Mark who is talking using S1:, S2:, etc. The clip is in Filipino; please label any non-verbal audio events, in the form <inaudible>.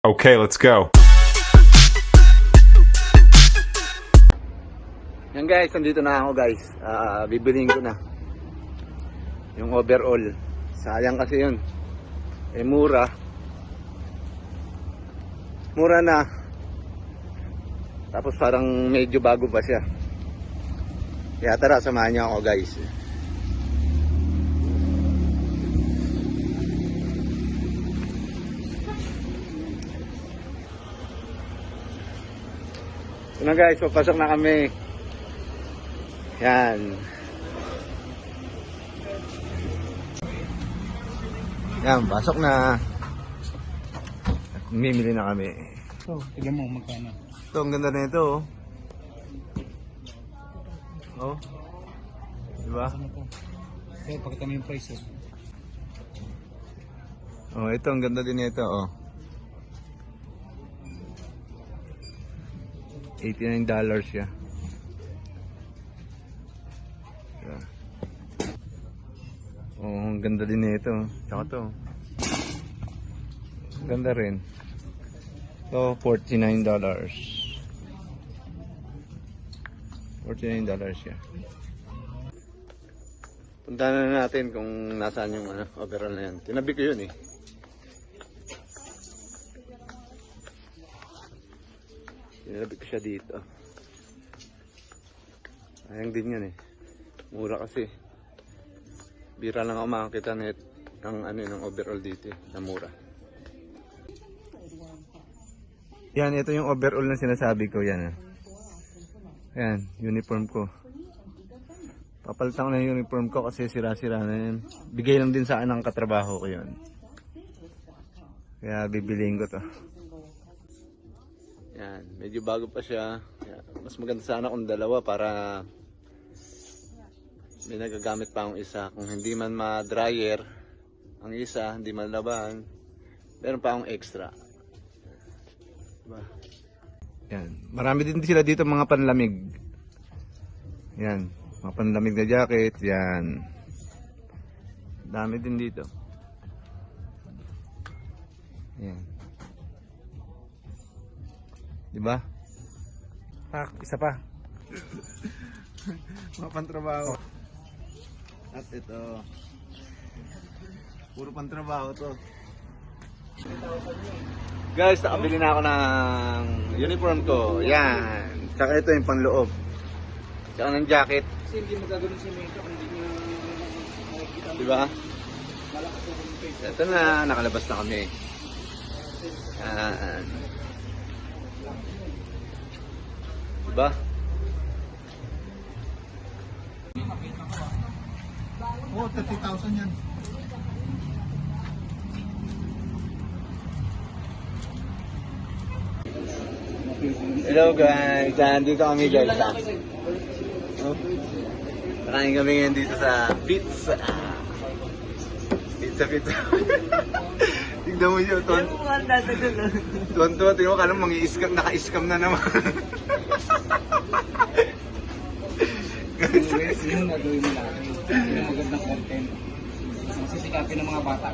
S1: Okay, let's go.
S2: Yan guys, nandito na ako guys. Ah, bibiliin ko na. Yung overall. Sayang kasi yun. Eh mura. Mura na. Tapos parang medyo bago pa siya. Kaya tara, samahan niyo ako guys. Ito na guys, papasok na kami. Yan. Yan, pasok na. Mimili na kami.
S3: So, tignan mo magkano.
S2: Ito, ang ganda na ito. Oh. Oh. Diba?
S3: To? So, pakita mo yung price eh.
S2: Oh, ito, ang ganda din ito. Oh. $89 siya. Yeah. Oh, ang ganda din nito. Tsaka to. Ang ganda rin. So, $49. $49 siya. Punta na natin kung nasaan yung ano, overall na yan. Tinabi ko yun eh. Tinabi ko siya dito. Ayang din yan eh. Mura kasi. Bira lang ako makakita net ng ano ng overall dito eh, na mura. Yan, ito yung overall na sinasabi ko yan. ah. Yan, uniform ko. Papalitan ko na yung uniform ko kasi sira-sira na yan. Bigay lang din sa akin ng katrabaho ko yun. Kaya bibiliin ko to. Yan, medyo bago pa siya. Mas maganda sana kung dalawa para may nagagamit pa akong isa. Kung hindi man ma-dryer, ang isa, hindi man laban, meron pa akong extra. Diba? Yan. Marami din sila dito mga panlamig. Yan. Mga panlamig na jacket. Yan. Dami din dito. Yan. Diba? Pak, isa pa. <laughs> mga pantrabaho. At ito. Puro pantrabaho to. Guys, nakabili na ako ng uniform ko. Yan. Tsaka ito yung panloob. Tsaka ng jacket.
S3: Kasi hindi mo gagawin si kung hindi nyo makikita mo.
S2: Diba?
S3: Malakas ako yung face.
S2: Ito na, nakalabas na kami. Yan. Diba?
S3: Oo, 30,000 yan.
S2: Hello guys, nandito kami guys. Oh. Nakain kami ngayon dito sa pizza. Pizza, pizza. <laughs> Tignan mo yun, tuwan. Tuwan, tuwan, tingnan mo, kala mo mangi-scam, naka-scam na naman.
S3: Anyways, yun ang gagawin mo natin. Yung magandang content. Masisikapin ng mga bata.